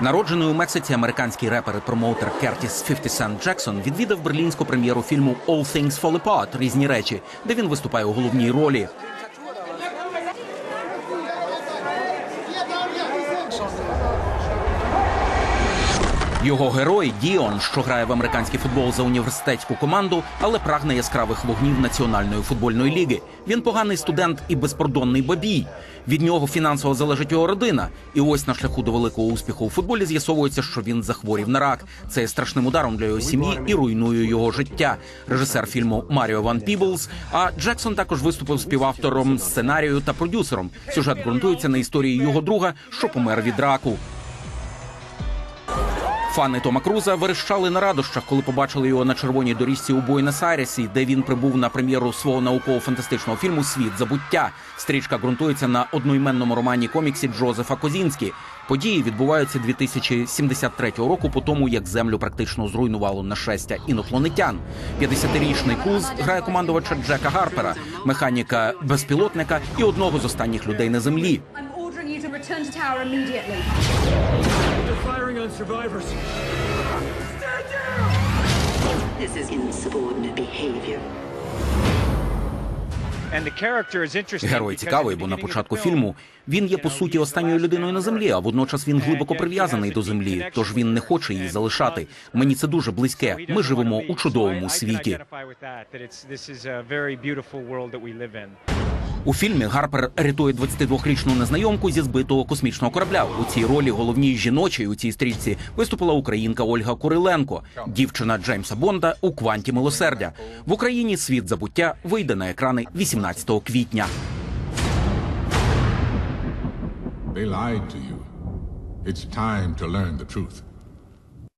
Народжений у Мексиці американський репер і промоутер Кертіс 50 Cent Джексон відвідав берлінську прем'єру фільму All Things Fall Apart – Різні речі, де він виступає у головній ролі. Його герой Діон, що грає в американський футбол за університетську команду, але прагне яскравих вогнів національної футбольної ліги. Він поганий студент і безпродонний бабій. Від нього фінансово залежить його родина. І ось на шляху до великого успіху у футболі з'ясовується, що він захворів на рак. Це є страшним ударом для його сім'ї і руйнує його життя. Режисер фільму Маріо Ван Піблс. А Джексон також виступив співавтором сценарію та продюсером. Сюжет ґрунтується на історії його друга, що помер від раку. Фани Тома Круза верещали на радощах, коли побачили його на червоній доріжці у Буенос-Айресі, де він прибув на прем'єру свого науково-фантастичного фільму Світ забуття. Стрічка ґрунтується на одноіменному романі коміксі Джозефа Козінські. Події відбуваються 2073 року, по тому як землю практично зруйнувало нашестя інопланетян. 50-річний Круз грає командувача Джека Гарпера, механіка безпілотника і одного з останніх людей на землі. To return to tower immediately. They're firing on survivors. This is insubordinate behavior. Герой цікавий, бо на початку фільму він є по суті останньою людиною на землі, а водночас він глибоко прив'язаний до землі. Тож він не хоче її залишати. Мені це дуже близьке. Ми живемо у чудовому світі. У фільмі Гарпер рятує 22-річну незнайомку зі збитого космічного корабля. У цій ролі головній жіночій у цій стрічці виступила українка Ольга Куриленко, дівчина Джеймса Бонда у кванті милосердя. В Україні світ забуття вийде на екрани 18 квітня. They lied to you. It's time to learn the truth.